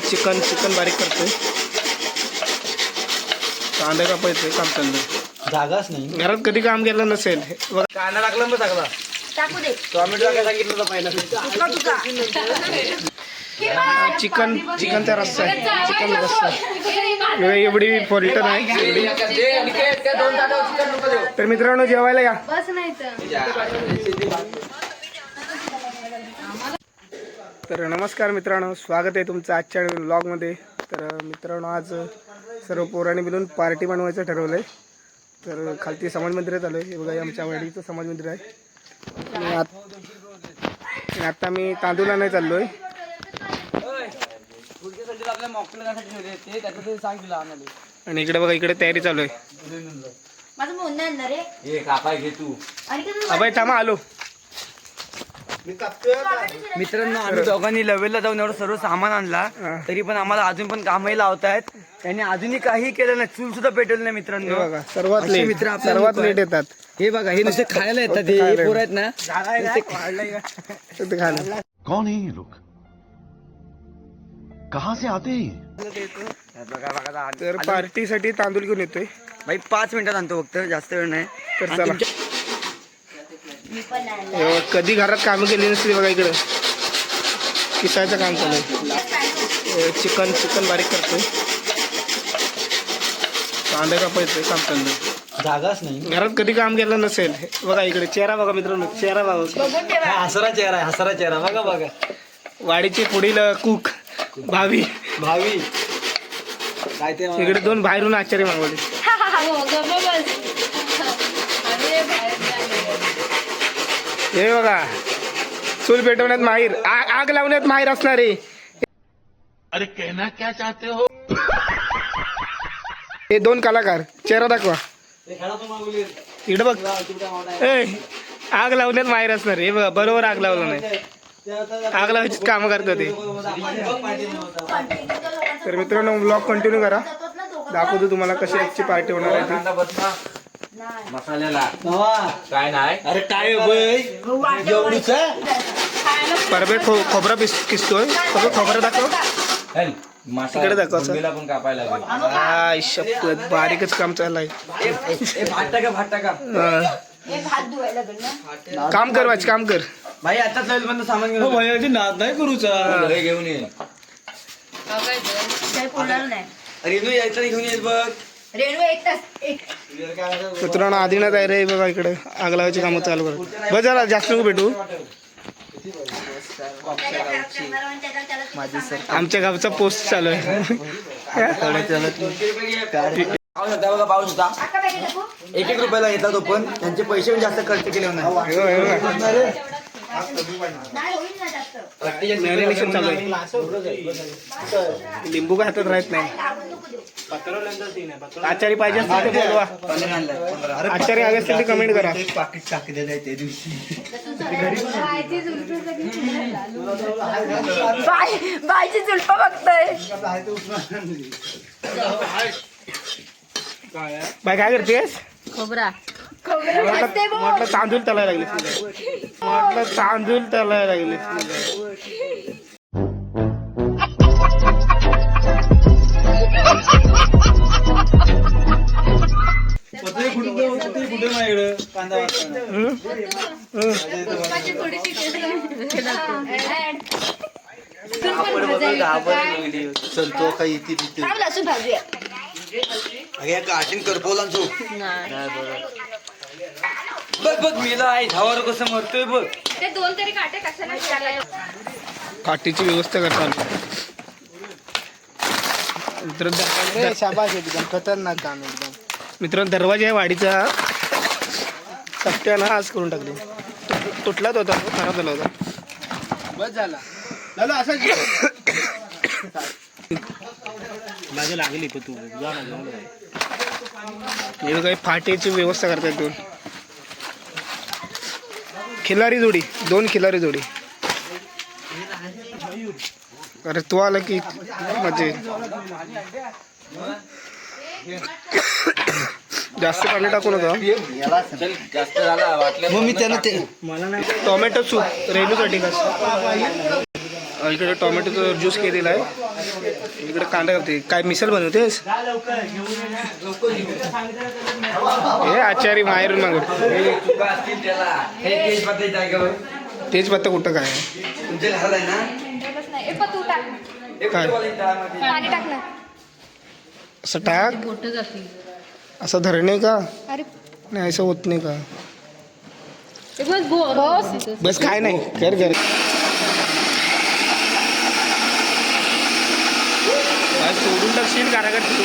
Chicken chicken बारीक करतोय कांदा कापायचंय काम चाललंय जागाच नाही. घरात कधी काम केलं नसेल हे कांदा टाकला मग तुका चिकन चिकनचा रस्सा आहे चिकन रस्सा एवढी- एवढी फॉल्ट नाही एवढी. तर मित्रांनो जेवायला या बस नाही तर नमस्कार मित्रांनो स्वागत आहे तुमचं आजच्या व्लॉगमध्ये तर मित्रांनो आज सर्व पोरांनी मिळून पार्टी बनवायचं ठरवलं आहे तर खालती समाज मंदिरात आलो आहे हे बघा आमच्या वाडीचं समाज मंदिर आहे. आणि आत- आणि आता मी तांदूळ नाही चाललो आहे आपल्या मॉकटेल साठी ठेवले ते त्याचं ते सांग दिला आम्हाला आणि इकडे बघा इकडे तयारी चालू आहे. माझं म्हणणं आणणार रे कापाय घे तू. आणि कसं अभय थांबा आलो. मित्रांनो आम्ही दोघांनी लेवलला जाऊन एवढं सर्व सामान आणला. तरी पण आम्हाला अजून पण कामही लावतायत. त्यांनी अजूनही काही केलं नाही. चूल सुद्धा पेटवलं नाही हे मित्रांनो बघा सर्वात असे मित्र सर्वात लेट आहेत. येतात. हे बघा हे नुसते खायला येतात. हे पोर आहेत ना ते खायला कौन है ये लोग? कहां से आते हैं ये? तर पार्टीसाठी तांदूळ घेऊन येतोय. भाई पाच मिनिटात आणतो फक्त. जास्त वेळ नाही. तर आणि चला. तुमच्या- मी पण नाही आणणार. हे बघा, कधी घरात कामं केली नसली बघा इकडं. किसायचं काम चालू आहे. हे चिकन चिकन बारीक करतोय. कांदा कापायचंय काम चाललंय जागाच नाही. घरात कधी काम केलं नसेल हे बघा इकडे. चेहरा बघा मित्रांनो चेहरा बघा. हा हसरा चेहरा आहे हसरा चेहरा बघा बघा. वाडीचे पुढील कुक भावी भावी काय ते इकडे दोन बाहेरून आचार्य मागवले हो, गप्प बस. अरे बाहेर जायला. हे बघा. चूल पेटवण्यात माहीर. आ- आग लावण्यात माहीर असणारे. अरे कहना क्या चाहते हो? हे दोन कलाकार. चेहरा दाखवा. इकडे बघ. ए आग लावण्यात माहीर असणार. हे बघा बरोबर आग लावलं नाही. आग लावायची कामं करतात ते. तर मित्रांनो ब्लॉग कंटिन्यू करा. दाखवतो तुम्हाला कशी आजची पार्टी होणार आहे. मसाल्याला. काय नाही? अरे काय एवढीच परबे खो खोबरा पिस किसतोय? खोबरं दाखव. पण कापायला शपथ. बारीकच काम चाललंय. हा. हे काम कर वाच काम कर. भाई बंद सामान घेऊन हो भैयाची नाद नाही करूचा घेऊन ये. नाही. रेणू यायचं घेऊन येत बघ. रेणू एक तास एक. मित्रांनो आदिनाथ आहे रे बघा इकडे. आग लावायची कामं चालू कर. बस जरा जास्त नको भेटू. आमच्या गावचा पोस्ट चालू आहे पाहू शकता बघा पाहू शकता अक्का पॅकेट टाकू एक एक रुपयाला घेतला तो पण त्यांचे पैसे पण जास्त खर्च केले नाही मॅरिनेशन चालू आहे. लिंबू काय हातात राहत नाही. आचारी पाहिजे असतील बोलवा. आचारी हवे असतील कमेंट करा. बाय बायची जुलप बघतोय. बाय काय करतेस? खोबरा. म्हटलं म्हटलं तांदूळ तलाय लागले. म्हटलं तांदूळ तलाय लागले. कुठे माझ्याकडे कांदा वाटताना लसूण भाजूया. गाठीन करपवला तू बघ बघ मेला आहे. धावावर कसं मरतोय बघ. ते दोन तरी काटे कशाला काठीची व्यवस्था शाबाश एकदम खतरनाक काम एकदम. मित्रांनो दरवाजा आहे वाडीचा सट्ट्यानं आज करून टाकले. तुट- तुटलाच होता तो, खराब झाला होता. बस झाला. झालं असं माझ्या लागली तू. हे काही फाटेची व्यवस्था करतात दोन. खिलारी जोडी दोन खिलारी जोडी. अरे तू आला की म्हणजे जास्त पाणी टाकू नका. मग मी त्यानं ते मला नाही टोमॅटो सूप रेणूसाठी कसं इकडे टोमॅटोचा ज्यूस केलेला आहे. इकडे कांदा करते. काय मिसल बनवतेस? हे आचारी माहेरून मागवत हे तेच पत्ता कुठं काय? काय? असं टाक? असं धरणे का? अरे. नाही असं होत नाही का? बस. बस काय नाही. कर कर. सोडून टाकशील कारागट तू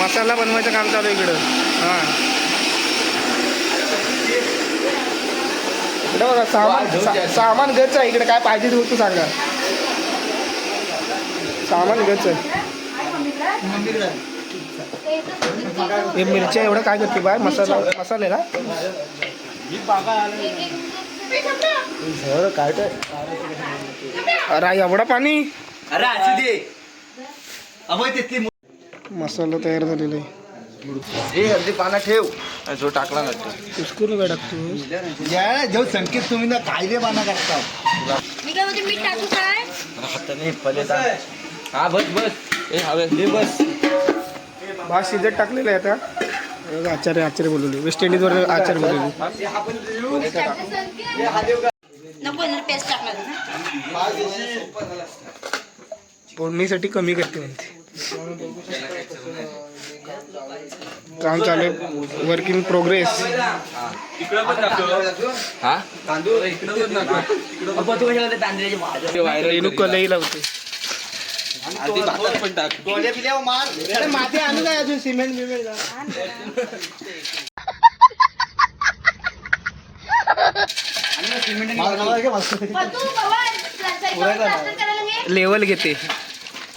मसाला बनवायचं काम चालू आहे इकडं हां इकडं बघा सामान सा- सामान गच आहे इकडे काय पाहिजे ते तू सांगा सामान गच आहे हे मिरच्या एवढं काय करते बाय मसाला मसाले ना काय अरे एवढा पाणी अरे असू दे. अभय तिथली मसाला तयार झालेला आहे. हे हल्दी पाना ठेव. जो टाकला ना कुसकरून काय टाकतो जो संकेत तुम्ही ना कायदे पाना करता. मी काय म्हणते मीठ टाकू काय? हाताने हा बस बस. ए हवे दे बस. भात शिजत टाकलेलं आहे आता. हे बघा, आचार्य आचार्य बोलवले. वेस्ट इंडिजवर आचार्य बोलवले. नको पेस्ट टाकणार फोडणीसाठी कमी करते म्हणते. काम चालू आहे. वर्क इन प्रोग्रेस हा? रेणू कलई लावते. आधी भातात पण टाक. माती आणू काय अजून सिमेंट बिमेंट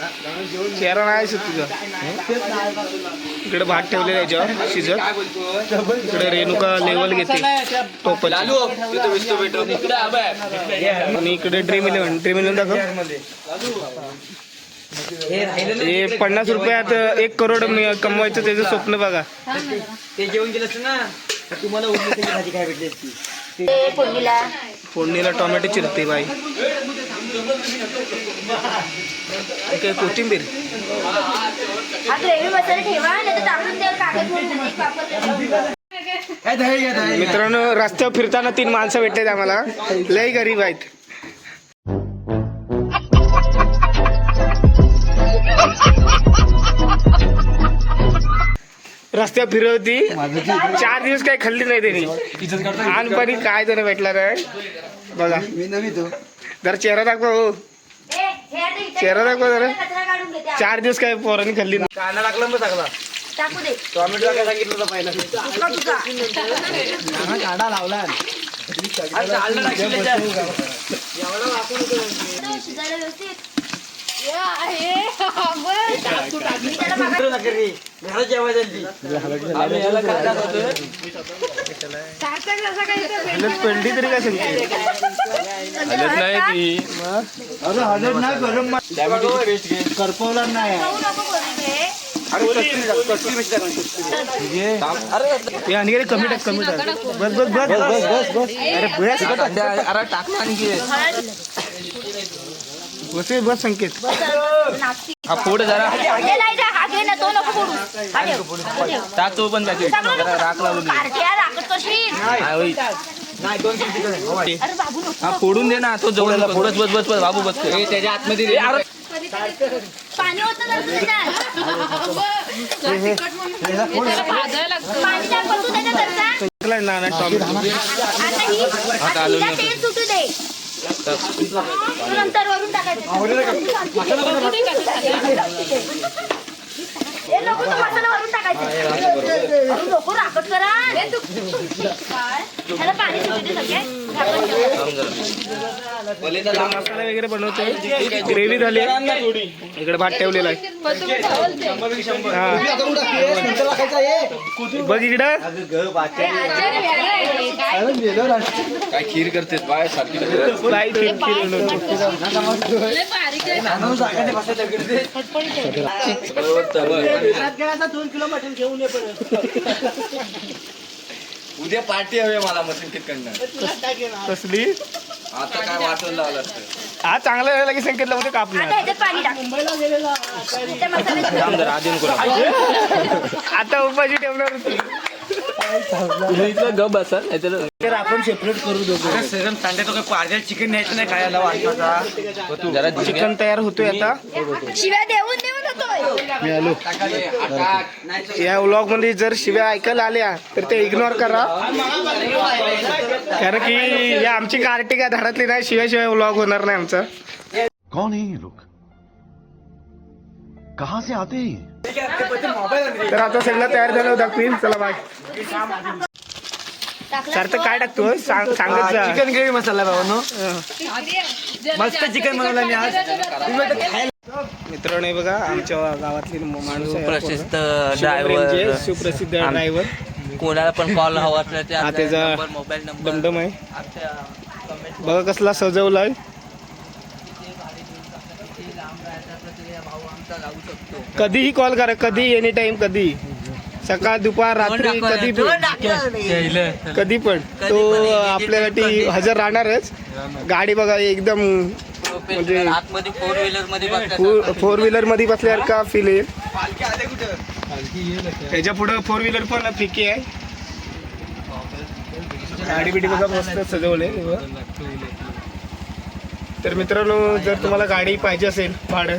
चेहरा नाही असत तुझा. इकडे भात ठेवलेला आहे याच्यावर शिजत. इकडे रेणुका लेवल घेते. टोपल आणि इकडे ड्रीम इलेव्हन ड्रीम इलेव्हन दाखव. हे पन्नास रुपयात एक करोड मी- कमवायचं त्याचं स्वप्न बघा. ते जेवण असतं ना तुम्हाला काय भेटली फोडणीला टोमॅटो चिरते बाई. कोथिंबीर. हा मित्रांनो रस्त्यावर फिरताना तीन माणसं भेटलेत आम्हाला. लय गरीब आहेत. रस्त्यावर फिरवती चार दिवस काही खाल्ली नाही त्यांनी. लहानपणी काय जण भेटला रे बघा. मी नवी तो. जरा चेहरा दाखवा हो. चेहरा दाखवा जरा. चार दिवस काय पोरांनी खाल्ली नाही. कांदा टाकला मग टाकला टाकू दे. टोमॅटो काय सांगितलं होतं पहिला. तुका तुका कांदा लावला. शिजायला व्यवस्थित. काय? हलत अरे नाही गरम. करपवला नाही. अरे आणि कमी टाक कमी टाक बस बस बस बस बस बस अरे अरे टाक आणखी बस बस संकेत. हा फोड जरा. टाक तो पण किलो चिकन आहे. हो, माहिती. अरे बाबू नको. हा फोडून दे ना तो जवळ बस बस बस बस बाबू बस. त्याच्या आतमध्ये. पाणी होतं ना ही नंतर वरून टाकायचं हे मसाला वरून टाकायचं करा ह्याला पाणी सगळे मसाला वगैरे बनवतोय ग्रेव्ही झाली. इकडे भात ठेवलेला आहे. बघ इकडं काय खीर करते बाय सारखी काय खीर खीर बनवतो. उद्या पार्टी हवी मला मशीन किटकडनं कसली? आता काय वाटून लावलं असतं. हा चांगला झाला की संकेतला मध्ये कापणार आता ह्याच्यात पाणी टाक. त्या मसाल्यात आता उपाशी ठेवणार होती. तर आपण सेपरेट करू दोघं. सगळं सांगते तो काय पार्जल चिकन न्यायचं नाही खायला वाटतं चिकन तयार होतोय आता. शिव्या देऊन देऊन या व्लॉगमध्ये जर शिव्या ऐकायला आल्या तर ते इग्नोर करा. कारण की या आमची कार्टी काय धडातली नाही शिवाय शिवाय व्लॉग होणार नाही आमचा. कौन है ये लोग? कहाँ से आते हैं? तर आता सगळं तयार झालं दाखवीन चला बाय सर तर काय टाकतो सांग सांगत जा चिकन ग्रेव्ही मसाला भावानो मस्त चिकन बनवलं मी आज. मित्रांनो हे बघा आमच्या गावातली म- माणूस आहे. सुप्रसिद्ध ड्रायव्हर सुप्रसिद्ध ड्रायव्हर कोणाला पण कॉल हवा असला ते हा, आपला त्याचा नंबर मोबाईल नंबर दमदम आहे. आमच्या बघा कसला सजवलाय भाऊ आमचा लावू शकतो कधीही कॉल करा कधी एनी टाइम कधी सकाळ दुपार रात्री कधी पण. कधी पण. तो आपल्यासाठी हजर राहणारच. गाडी बघा एकदम म्हणजे आतमध्ये फोर व्हीलरमध्ये बसल्या फोर व्हीलरमध्ये बसल्यावर का फील येईल? त्याच्या पुढं फोर व्हीलर पण फिकी आहे. गाडी बिडी बघा मस्त सजवले तर मित्रांनो जर तुम्हाला गाडी पाहिजे असेल भाडं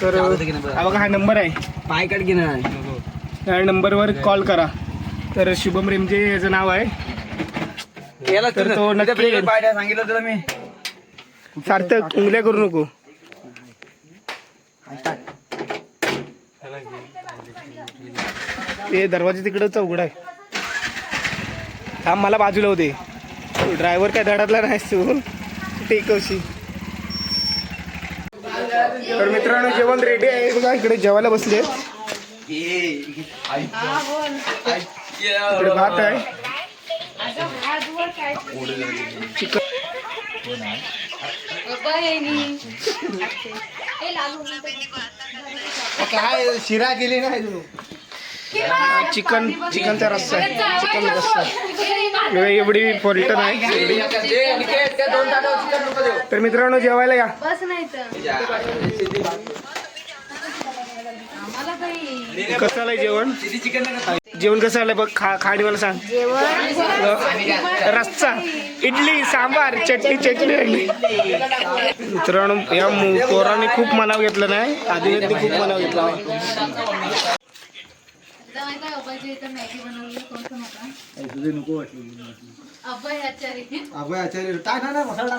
तर हा बघा हा नंबर आहे. पाय कट घेणार या नंबरवर कॉल करा. तर शुभम रेमजे याचं नाव आहे. याला तर तो नक्की येईल. सांगितलं तुला मी. सार्थक उंगल्या करू नको. ते दरवाजा तिकडं चौघड आहे. थांब मला बाजूला होते ड्रायव्हर काय धडातला नाही तू. टेकवशी तर मित्रांनो जेवण रेडी आहे. बघा इकडे जेवायला बसले. इकडे भात आहे. चिकन. काय शिरा केली नाही तू? चिकन चिकनचा रस्सा आहे चिकन रस्सा एवढी- पलटण आहे. तर मित्रांनो जेवायला या. बस नाही तर. कसं आलंय जेवण? जेवण कसं आलंय बघ खा खाडी मला सांग. रस्सा इडली सांबार चटणी चटणी आणली मित्रांनो या पोरांनी खूप मनाव घेतलं नाही. आदिनाथनी खूप मनाव घेतला. मॅगी बनवली. अभय आचार्य अभय आचार्य टाक ना मसाला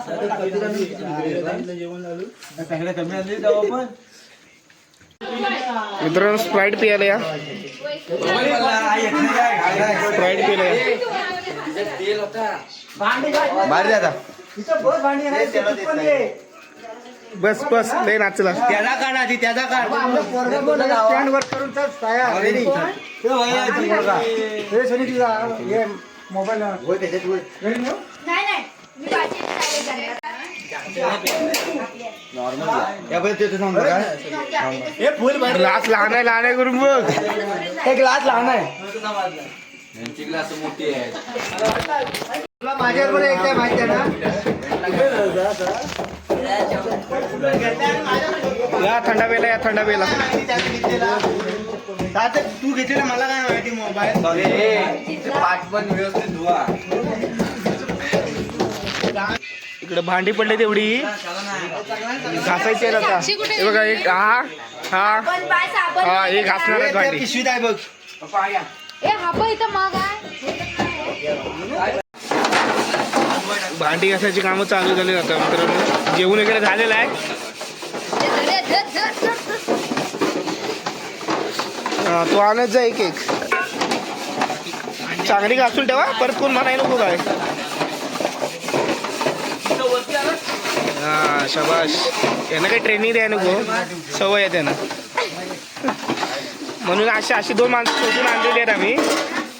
कमी आली तेव्हा पण. मित्रांनो स्प्राईट पियाला या. स्प्राईट पियाला या. भारी आता बस बस लय नाचला. त्याला काढ आधी त्याचा काढ. स्टँड वर करून रेडी मोबाईल नाही नाही मी भाजी खायला जाणार. हे फुल ग्लास लहान आहे लहान आहे करून बघ एक ग्लास लहान आहे. यांची ग्लास मोठी आहे. तुला माझ्याबरोबर एक काय माहिती आहे ना? या थंडा वेला या थंडा वेला तू घेतलेला मला काय माहिती मोबाईल? ते पाठ पण व्यवस्थित धुवा. इकडे भांडी पडली तेवढी घासायची आहे आता. हे बघा एक हा हा. हा हे घासणार भांडी. पिशवीत आहे बघ. ए हा पण इथं मग आहे भांडी घासायची कामं चालू झाली आता मित्रांनो. जेवण वगैरे झालेलं आहे. हा, तू आणत जा एक एक. चांगली घासून ठेवा परत कोण म्हणाय नको काय. हा शबाश यांना काही ट्रेनिंग द्याय नको. सवय आहे त्यांना. म्हणून अशी अशी दोन माणसं शोधून आणलेली आहेत आम्ही.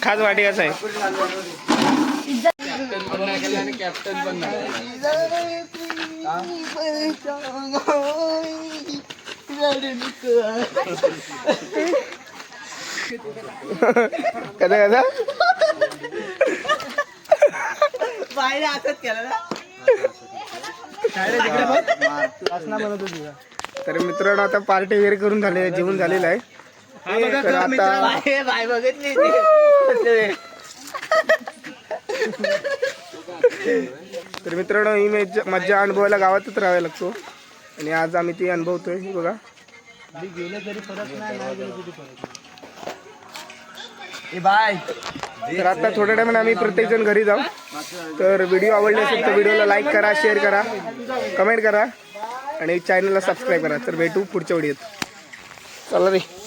खास वाटिकाच आहे. कसा कसा तर मित्रांनो आता पार्टी वगैरे करून झाले जेवण झालेलं आहे. तर आता तर मित्रांनो ही मज्जा मज्जा अनुभवायला गावातच राहावा लागतो. आणि आज आम्ही ती अनुभवतोय बघा. बाय. तर आता थोड्या टायमाने आम्ही प्रत्येक जण घरी जाऊ. तर व्हिडिओ आवडले असेल तर व्हिडिओला लाईक करा शेअर करा कमेंट करा आणि चॅनलला सबस्क्राईब करा. तर भेटू पुढच्या व्हिडिओत चला रे.